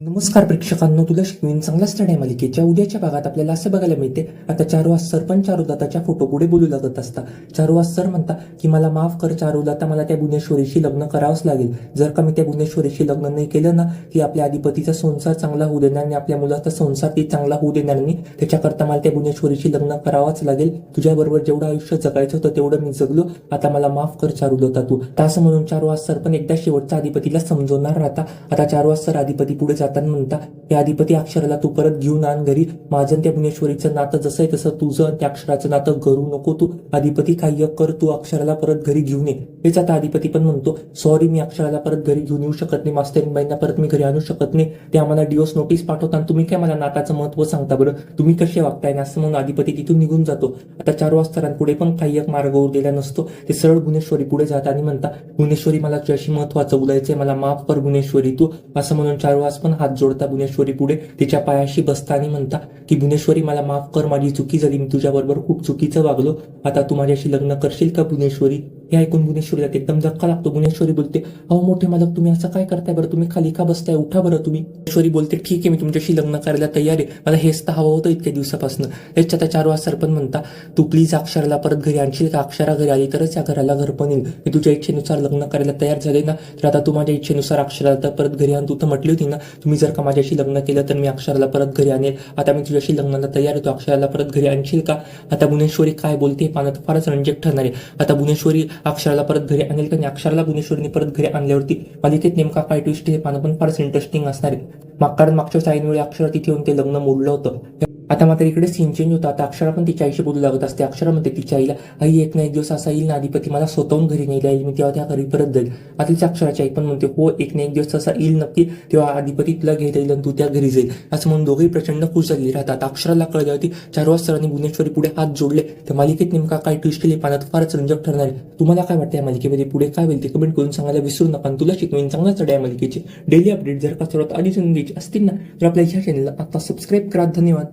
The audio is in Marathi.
नमस्कार प्रेक्षकांनो तुला शिकवीन चांगला स्टडी मालिकेच्या उद्याच्या भागात आपल्याला असं बघायला मिळते आता चारुवास सर पण चारुदाताच्या फोटो पुढे बोलू लागत असता चारुवास सर म्हणता की मला माफ कर चारुदाता मला त्या गुन्हेश्वरीशी लग्न करावंच लागेल. जर का मी त्या गुन्हेश्वरीशी लग्न नाही केलं ना की आपल्या अधिपतीचा संसार चांगला होऊ देणार नाही आपल्या मुलाचा संसार ती चांगला होऊ देणार नाही त्याच्याकरता मला त्या गुन्हेश्वरीशी लग्न करावंच लागेल. तुझ्याबरोबर जेवढं आयुष्य जगायचं होतं तेवढं मी जगलो. आता मला माफ कर चारुदाता तू. तास म्हणून चारुवास सर पण एकदा शेवटचा अधिपतीला समजवणार राहता. आता चारुवास सर अधिपती पुढे जाताना म्हणता हे अधिपती अक्षराला तू परत घेऊन आण घरी. माझं आणि त्या भुवनेश्वरीचं नातं जसं आहे तसं तुझं आणि त्या अक्षराचं नातं करू नको तू. अधिपती काय कर तू अक्षराला परत घरी घेऊन ये. हेच आता अधिपती पण म्हणतो सॉरी मी अक्षराला परत घरी घेऊन येऊ शकत नाही. मास्तरीबाईंना परत मी घरी आणू शकत नाही. ते आम्हाला डिओस नोटीस पाठवता तुम्ही काय मला नाताचं महत्त्व सांगता बरं? तुम्ही कसे वागताय? ना असं म्हणून अधिपती तिथून निघून जातो. आता चार वाजतारांपुढे पण काही एक मार्ग उरलेला नसतो. ते सरळ गुणेश्वरी पुढे जात आणि म्हणता गुणेश्वरी मला तुझ्याशी महत्वाचं बोलायचंय. मला माफ कर गुणेश्वरी तू. असं म्हणून चार वाज पण हात जोडता भुवनेश्वरी पुढे. तिच्या पायाशी बसता आणि म्हणता की भुवनेश्वरी मला माफ कर. माझी चुकी झाली. मी तुझ्याबरोबर खूप चुकीचं वागलो. आता तू माझ्याशी लग्न करशील का भुवनेश्वरी? हे ऐकून भुवनेश्वरीला एकदम धक्का लागतो. भुवनेश्वरी बोलते अहो मोठे मालक तुम्ही असं काय करताय बरं? तुम्ही खाली का बसताय? उठा बरं तुम्ही. गुणेश्वरी बोलते ठीक आहे मी तुमच्याशी लग्न करायला तयार आहे. मला हेच तर हवं होतं इतक्या दिवसापासून. हेच आता चार वाज पण म्हणता तू प्लीज अक्षराला परत घरी आणशील का? अक्षरा घरी आली तरच या घराला घर पण येईल. मी तुझ्या इच्छेनुसार लग्न करायला तयार झाले ना तर आता तू माझ्या इच्छेनुसार अक्षराला तर परत घरी आण. तू तर म्हटली होती ना तुम्ही जर का माझ्याशी लग्न केलं तर मी अक्षराला परत घरी आणेल. आता मी तुझ्याशी लग्नाला तयार आहे. तू अक्षराला परत घरी आणशील का? आता गुणेश्वरी काय बोलते पाण्यात फारच रंजक ठरणार आहे. आता गुणेश्वरी अक्षराला परत घरी आणेल का आणि अक्षराला गुणेश्वरीने परत घरी आणल्यावरती मालिकेत नेमका काय ट्विस्ट हे पाहणं पण फारच इंटरेस्टिंग असणार आहे. कारण मागच्या साईनमुळे अक्षर तिथे येऊन ते लग्न मोडलं होतं. आता मात्र इकडे सीन चेंज होता. आता अक्षरा पण तिच्या आईशी बोलू लागत असते. अक्षरा म्हणते तिच्या आईला आई एक ना एक दिवस असा येईल ना अधिपती मला स्वतःहून घरी नाही येईल मी तेव्हा त्या घरी परत जाईल. आता तिच्या अक्षराची आई पण म्हणते हो एक ना एक दिवस असा येईल नक्की. तेव्हा अधिपती तुला घेता येईल आणि तू त्या घरी जाईल. असं म्हणून दोघेही प्रचंड खुश झालेली राहतात. अक्षराला कळली होती चार वाजता सरांनी भुवनेश्वरी पुढे हात जोडले. तर मालिकेत नेमका काय ट्विस्ट केली? पाण्यात फारच रंजक ठरणार आहे. तुम्हाला काय वाटतं या मालिकेमध्ये? पुढे काय होईल ते कमेंट करून सांगायला विसरू नका तुला शिकवेन चांगला चढ या मालिकेची. डेली अपडेट जर का सर्वात आधी समजायची असतील ना तर आपल्या ह्या चॅनलला आता सबस्क्राईब करा. धन्यवाद.